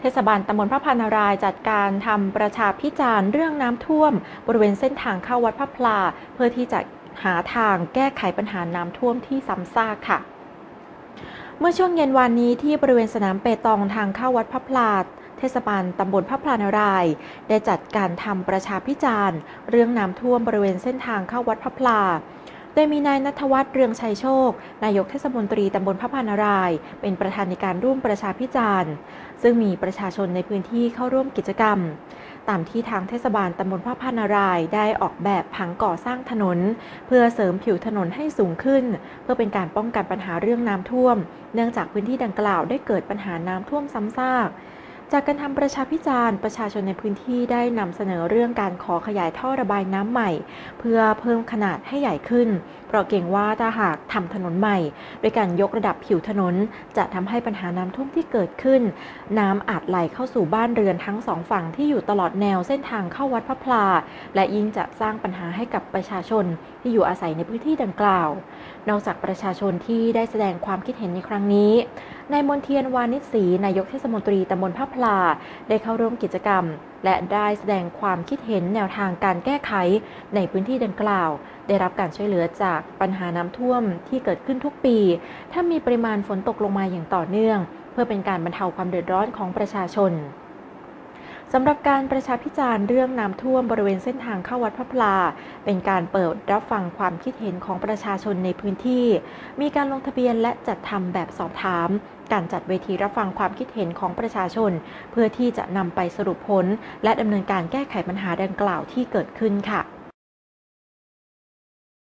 เทศบาลตำบลพระพานารายจัดการทำประชาพิจารณ์เรื่องน้ำท่วม บริเวณเส้นทางเข้าวัดพระพลา เพื่อที่จะหาทางแก้ไขปัญหาน้ำท่วมที่ซ้ำซากค่ะ เมื่อช่วงเย็นวานนี้ที่บริเวณสนามเปตองทางเข้าวัดพระพลาเทศบาลตำบลพระพลานาราย ได้จัดการทำประชาพิจารณ์ เรื่องน้ำท่วมบริเวณเส้นทางเข้าวัดพระพลา โดยมีนายนัทวัฒน์เรืองชัยโชค นายกเทศมนตรีตำบลพระพานาราย เป็นประธานในการร่วมประชาพิจารณ์ซึ่งมีประชาชนในพื้นที่เข้าร่วมกิจกรรม ตามที่ทางเทศบาลตำบลพระพานารายได้ออกแบบผังก่อสร้างถนน เพื่อเสริมผิวถนนให้สูงขึ้น เพื่อเป็นการป้องกันปัญหาเรื่องน้ำท่วม เนื่องจากพื้นที่ดังกล่าวได้เกิดปัญหาน้ำท่วมซ้ำซาก จากการทำประชาพิจารณ์ประชาชนในพื้นที่ได้นำเสนอเรื่องการขอขยายท่อระบายน้ำใหม่ เพื่อเพิ่มขนาดให้ใหญ่ขึ้น เพราะเกรงว่าถ้าหากทำถนนใหม่โดยการยกระดับผิวถนน จะทำให้ปัญหาน้ำท่วมที่เกิดขึ้น น้ำอาจไหลเข้าสู่บ้านเรือนทั้งสองฝั่งที่อยู่ตลอดแนวเส้นทางเข้าวัดพระพลา และยิ่งจะสร้างปัญหาให้กับประชาชนที่อยู่อาศัยในพื้นที่ดังกล่าว นอกจากประชาชนที่ได้แสดงความคิดเห็นในครั้งนี้ นายมนเทียนวานิศรีนายกเทศมนตรีตำบลพระพลา ได้เข้าร่วมกิจกรรม และได้แสดงความคิดเห็นแนวทางการแก้ไขในพื้นที่ดังกล่าว ได้รับการช่วยเหลือจากปัญหาน้ำท่วมที่เกิดขึ้นทุกปี ถ้ามีปริมาณฝนตกลงมาอย่างต่อเนื่อง เพื่อเป็นการบรรเทาความเดือดร้อนของประชาชน สำหรับการประชาพิจารณ์เรื่องน้ำท่วมบริเวณเส้นทางเข้าวัดพระพลา เป็นการเปิดรับฟังความคิดเห็นของประชาชนในพื้นที่ มีการลงทะเบียนและจัดทำแบบสอบถาม การจัดเวทีรับฟังความคิดเห็นของประชาชน เพื่อที่จะนำไปสรุปผล และดำเนินการแก้ไขปัญหาดังกล่าวที่เกิดขึ้นค่ะ